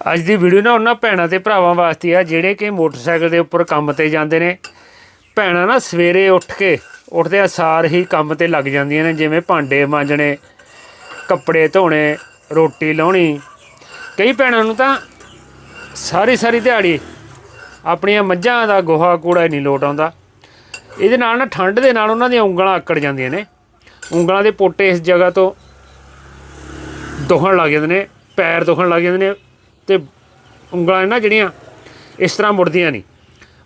ਅੱਜ ਦੀ ਵੀਡੀਓ ਨਾ ਉਹਨਾਂ ਭੈਣਾਂ ਤੇ ਭਰਾਵਾਂ ਵਾਸਤੇ ਆ, ਜਿਹੜੇ ਕਿ ਮੋਟਰਸਾਈਕਲ ਦੇ ਉੱਪਰ ਕੰਮ ਤੇ ਜਾਂਦੇ ਨੇ। ਭੈਣਾਂ ਨਾ ਸਵੇਰੇ ਉੱਠ ਕੇ ਉੱਠਦੇ ਸਾਰ ਹੀ ਕੰਮ ਤੇ ਲੱਗ ਜਾਂਦੀਆਂ ਨੇ, ਜਿਵੇਂ ਭਾਂਡੇ ਮਾਂਜਣੇ, ਕੱਪੜੇ ਧੋਣੇ, ਰੋਟੀ ਲਾਉਣੀ। ਕਈ ਭੈਣਾਂ ਨੂੰ ਤਾਂ ਸਾਰੀ ਸਾਰੀ ਦਿਹਾੜੀ ਆਪਣੀਆਂ ਮੱਝਾਂ ਦਾ ਗੋਹਾ ਕੂੜਾ ਹੀ ਨਹੀਂ ਲੋਟ ਆਉਂਦਾ। ਇਹਦੇ ਨਾਲ ਨਾ ਠੰਡ ਦੇ ਨਾਲ ਉਹਨਾਂ ਦੀਆਂ ਉਂਗਲਾਂ ਆਕੜ ਜਾਂਦੀਆਂ ਨੇ। ਉਂਗਲਾਂ ਦੇ ਪੋਟੇ ਇਸ ਜਗ੍ਹਾ ਤੋਂ ਦੁਖਣ ਲੱਗ ਜਾਂਦੇ ਨੇ, ਪੈਰ ਦੁਖਣ ਲੱਗ ਜਾਂਦੇ ਨੇ। ਤੇ ਉਂਗਲਾਂ ਨਾ ਜਿਹੜੀਆਂ ਇਸ ਤਰ੍ਹਾਂ ਮੁੜਦੀਆਂ ਨਹੀਂ।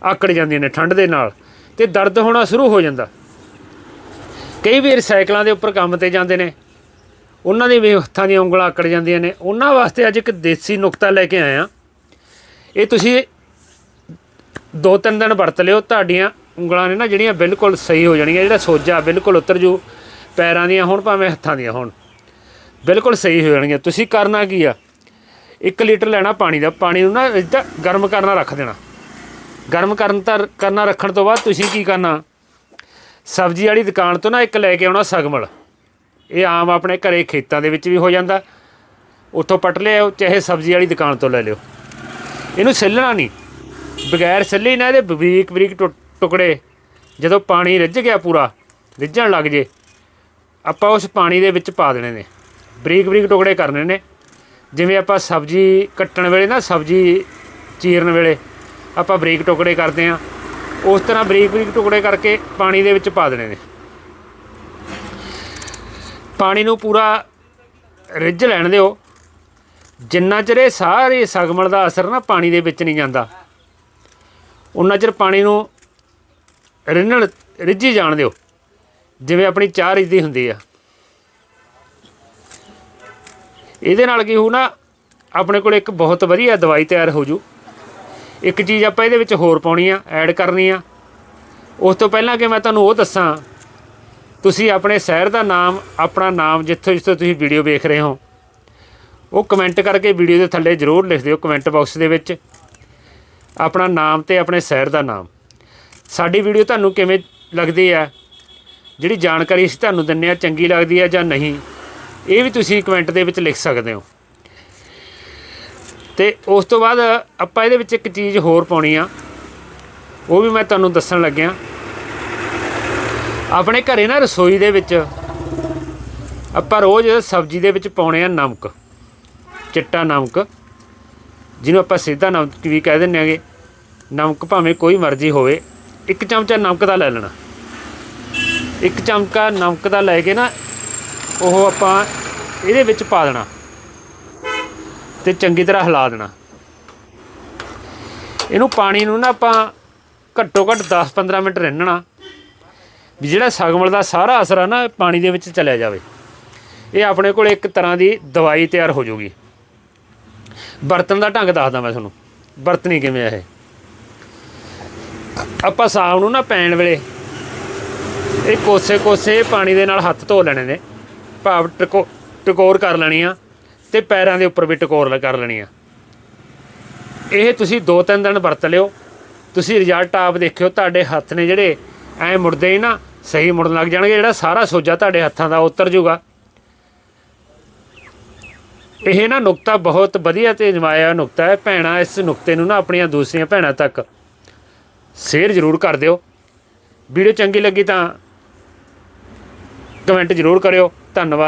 ਆਕੜ ਜਾਂਦੀਆਂ ਨੇ ਠੰਡ ਦੇ ਨਾਲ ਤੇ ਦਰਦ ਹੋਣਾ ਸ਼ੁਰੂ ਹੋ ਜਾਂਦਾ। ਕਈ ਵਾਰ ਸਾਈਕਲਾਂ ਦੇ ਉੱਪਰ ਕੰਮ ਤੇ ਜਾਂਦੇ ਨੇ। ਉਹਨਾਂ ਦੀ ਵੀ ਹੱਥਾਂ ਦੀਆਂ ਉਂਗਲਾਂ ਆਕੜ ਜਾਂਦੀਆਂ ਨੇ। ਉਹਨਾਂ ਵਾਸਤੇ ਅੱਜ ਇੱਕ ਦੇਸੀ ਨੁਕਤਾ ਲੈ ਕੇ ਆਇਆ ਇਹ ਤੁਸੀਂ ਦੋ ਤਿੰਨ ਦਿਨ ਵਰਤ ਲਿਓ। ਤੁਹਾਡੀਆਂ ਉਂਗਲਾਂ ਨੇ ਨਾ ਜਿਹੜੀਆਂ ਬਿਲਕੁਲ ਸਹੀ ਹੋ ਜਾਣਗੀਆਂ ਜਿਹੜਾ ਸੋਜਾ ਬਿਲਕੁਲ ਉਤਰ ਜੂ। ਪੈਰਾਂ ਦੀਆਂ ਹੋਣ, ਭਾਵੇਂ ਹੱਥਾਂ ਦੀਆਂ ਹੋਣ। ਬਿਲਕੁਲ ਸਹੀ ਹੋ ਜਾਣਗੀਆਂ। ਤੁਸੀਂ ਕਰਨਾ ਕੀ ਆ? 1 ਲੀਟਰ ਲੈਣਾ ਪਾਣੀ ਦਾ, ਪਾਣੀ ਨੂੰ ਨਾ ਇੱਦਾਂ ਗਰਮ ਕਰਨਾ ਰੱਖ ਦੇਣਾ। ਗਰਮ ਕਰਨ ਤਾਂ, ਕਰਨਾ ਰੱਖਣ ਤੋਂ ਬਾਅਦ ਤੁਸੀਂ ਕੀ ਕਰਨਾ? ਸਬਜ਼ੀ ਵਾਲੀ ਦੁਕਾਨ ਤੋਂ ਨਾ ਇੱਕ ਲੈ ਕੇ ਆਉਣਾ ਸਗਮਲ। ਇਹ ਆਮ ਆਪਣੇ ਘਰੇ ਖੇਤਾਂ ਦੇ ਵਿੱਚ ਵੀ ਹੋ ਜਾਂਦਾ। ਉੱਥੋਂ ਪਟ ਲਿਆਓ, ਚਾਹੇ ਸਬਜ਼ੀ ਵਾਲੀ ਦੁਕਾਨ ਤੋਂ ਲੈ ਲਿਓ। ਇਹਨੂੰ ਸਿੱਲਣਾ ਨਹੀਂ। ਬਗੈਰ ਛਿੱਲੇ ਨਾ ਇਹਦੇ ਬਰੀਕ ਬਰੀਕ ਟੁ- ਟੁਕੜੇ, ਜਦੋਂ ਪਾਣੀ ਰਿੱਝ ਗਿਆ ਪੂਰਾ, ਰਿੱਝਣ ਲੱਗ ਜੇ, ਆਪਾਂ ਉਸ ਪਾਣੀ ਦੇ ਵਿੱਚ ਪਾ ਦੇਣੇ ਨੇ। ਬਰੀਕ ਬਰੀਕ ਟੁਕੜੇ ਕਰਨੇ ਨੇ। ਜਿਵੇਂ ਆਪਾਂ ਸਬਜ਼ੀ ਕੱਟਣ ਵੇਲੇ ਨਾ, ਸਬਜ਼ੀ ਚੀਰਨ ਵੇਲੇ ਆਪਾਂ ਬਰੀਕ ਟੁਕੜੇ ਕਰਦੇ ਆ ਉਸ ਤਰ੍ਹਾਂ ਬਰੀਕ ਬਰੀਕ ਟੁਕੜੇ ਕਰਕੇ ਪਾਣੀ ਦੇ ਵਿੱਚ ਪਾ ਦੇਣੇ ਨੇ। ਪਾਣੀ ਨੂੰ ਪੂਰਾ ਰਿੱਝ ਲੈਣ ਦਿਓ। ਜਿੰਨਾ ਚਿਰ ਇਹ ਸਾਰੇ ਸਗਮਲ ਦਾ ਅਸਰ ਨਾ ਪਾਣੀ ਦੇ ਵਿੱਚ ਨਹੀਂ ਜਾਂਦਾ, ਉਨਾ ਚਿਰ ਪਾਣੀ ਨੂੰ ਰਿੰਨਣ, ਰਿੱਝੀ ਜਾਣ ਦਿਓ। ਜਿਵੇਂ ਆਪਣੀ ਚਾਹ ਰਿੱਝਦੀ ਹੁੰਦੀ ਆ। ਇਹਦੇ ਨਾਲ ਕੀ ਹੋਊ ਨਾ, ਆਪਣੇ ਕੋਲ ਇੱਕ ਬਹੁਤ ਵਧੀਆ ਦਵਾਈ ਤਿਆਰ ਹੋ ਜੂ। ਇੱਕ ਚੀਜ਼ ਆਪਾਂ ਇਹਦੇ ਵਿੱਚ ਹੋਰ ਪਾਉਣੀ ਆ, ਐਡ ਕਰਨੀ ਆ। ਉਸ ਤੋਂ ਪਹਿਲਾਂ ਕਿ ਮੈਂ ਤੁਹਾਨੂੰ ਉਹ ਦੱਸਾਂ, ਤੁਸੀਂ ਆਪਣੇ ਸ਼ਹਿਰ ਦਾ ਨਾਮ, ਆਪਣਾ ਨਾਮ ਜਿੱਥੋਂ ਜਿੱਥੋਂ ਤੁਸੀਂ ਵੀਡੀਓ ਵੇਖ ਰਹੇ ਹੋ, ਉਹ ਕਮੈਂਟ ਕਰਕੇ ਵੀਡੀਓ ਦੇ ਥੱਲੇ ਜ਼ਰੂਰ ਲਿਖ ਦਿਓ ਕਮੈਂਟ ਬਾਕਸ ਦੇ ਵਿੱਚ। ਆਪਣਾ ਨਾਮ ਤੇ ਆਪਣੇ ਸ਼ਹਿਰ ਦਾ ਨਾਮ। ਸਾਡੀ ਵੀਡੀਓ ਤੁਹਾਨੂੰ ਕਿਵੇਂ ਲੱਗਦੀ ਹੈ ਜਿਹੜੀ ਜਾਣਕਾਰੀ ਅਸੀਂ ਤੁਹਾਨੂੰ ਦਿੰਨੇ ਆ, ਚੰਗੀ ਲੱਗਦੀ ਹੈ ਜਾਂ ਨਹੀਂ। ਇਹ ਵੀ ਤੁਸੀਂ ਕਮੈਂਟ ਦੇ ਵਿੱਚ ਲਿਖ ਸਕਦੇ ਹੋ। ਤੇ ਉਸ ਤੋਂ ਬਾਅਦ ਆਪਾਂ ਇਹਦੇ ਵਿੱਚ ਇੱਕ ਚੀਜ਼ ਹੋਰ ਪਾਉਣੀ ਆ। ਉਹ ਵੀ ਮੈਂ ਤੁਹਾਨੂੰ ਦੱਸਣ ਲੱਗਿਆ। ਆਪਣੇ ਘਰੇ ਨਾ ਰਸੋਈ ਦੇ ਵਿੱਚ ਆਪਾਂ ਰੋਜ਼ ਸਬਜ਼ੀ ਦੇ ਵਿੱਚ ਪਾਉਣੇ ਆ ਨਮਕ, ਚਿੱਟਾ ਨਮਕ, ਜਿਹਨੂੰ ਆਪਾਂ ਸਿੱਧਾ ਨਮਕ ਵੀ ਕਹਿ ਦਿੰਦੇ ਆਗੇ ਨਮਕ ਭਾਵੇਂ ਕੋਈ ਮਰਜ਼ੀ ਹੋਵੇ, ਇੱਕ ਚਮਚਾ ਨਮਕ ਦਾ ਲੈ ਲੈਣਾ। ਇੱਕ ਚਮਚਾ ਨਮਕ ਦਾ ਲੈ ਕੇ ਨਾ ਉਹ ਆਪਾਂ ਇਹਦੇ ਵਿੱਚ ਪਾ ਦੇਣਾ ਤੇ ਚੰਗੀ ਤਰ੍ਹਾਂ ਹਿਲਾ ਦੇਣਾ। ਇਹਨੂੰ ਪਾਣੀ ਨੂੰ ਨਾ ਆਪਾਂ ਘੱਟੋ ਘੱਟ 10-15 ਮਿੰਟ ਰਿੰਨਣਾ ਵੀ ਜਿਹੜਾ ਸਗਮਲ ਦਾ ਸਾਰਾ ਅਸਰ ਆ ਨਾ ਪਾਣੀ ਦੇ ਵਿੱਚ ਚਲਿਆ ਜਾਵੇ। ਇਹ ਆਪਣੇ ਕੋਲ ਇੱਕ ਤਰ੍ਹਾਂ ਦੀ ਦਵਾਈ ਤਿਆਰ ਹੋ ਜਾਊਗੀ ਬਰਤਨ ਦਾ ਢੰਗ ਦੱਸਦਾ ਮੈਂ ਤੁਹਾਨੂੰ। ਬਰਤਨੀ ਕਿਵੇਂ ਆ ਇਹ? ਆਪਾਂ ਸਾਗ ਨੂੰ ਨਾ ਪੈਣ ਵੇਲੇ ਇਹ ਕੋਸੇ ਕੋਸੇ ਪਾਣੀ ਦੇ ਨਾਲ ਹੱਥ ਧੋ ਲੈਣੇ ਨੇ। ਭਾਵ ਟਕੋ, ਟਕੋਰ ਕਰ ਲੈਣੀ ਆ ਤੇ ਪੈਰਾਂ ਦੇ ਉੱਪਰ ਵੀ ਟਕੋਰ ਕਰ ਲੈਣੀ ਆ। ਇਹ ਤੁਸੀਂ ਦੋ ਤਿੰਨ ਦਿਨ ਵਰਤ ਲਿਓ। ਤੁਸੀਂ ਰਿਜ਼ਲਟ ਆਪ ਦੇਖਿਓ, ਤੁਹਾਡੇ ਹੱਥ ਨੇ ਜਿਹੜੇ ਐ ਮੁੜਦੇ ਹੀ ਨਾ, ਸਹੀ ਮੁੜਨ ਲੱਗ ਜਾਣਗੇ। ਜਿਹੜਾ ਸਾਰਾ ਸੋਜਾ ਤੁਹਾਡੇ ਹੱਥਾਂ ਦਾ ਉਤਰ ਜਾਊਗਾ ਇਹ ਨਾ ਨੁਕਤਾ ਬਹੁਤ ਵਧੀਆ ਤੇ ਅਜਮਾਇਆ ਨੁਕਤਾ ਹੈ। ਭੈਣਾ, ਇਸ ਨੁਕਤੇ ਨੂੰ ਨਾ ਆਪਣੀਆਂ ਦੂਸਰੀਆਂ ਭੈਣਾਂ ਤੱਕ ਸ਼ੇਅਰ ਜ਼ਰੂਰ ਕਰ ਦਿਓ। ਵੀਡੀਓ ਚੰਗੀ ਲੱਗੀ ਤਾਂ ਕਮੈਂਟ ਜ਼ਰੂਰ ਕਰਿਓ। ਧੰਨਵਾਦ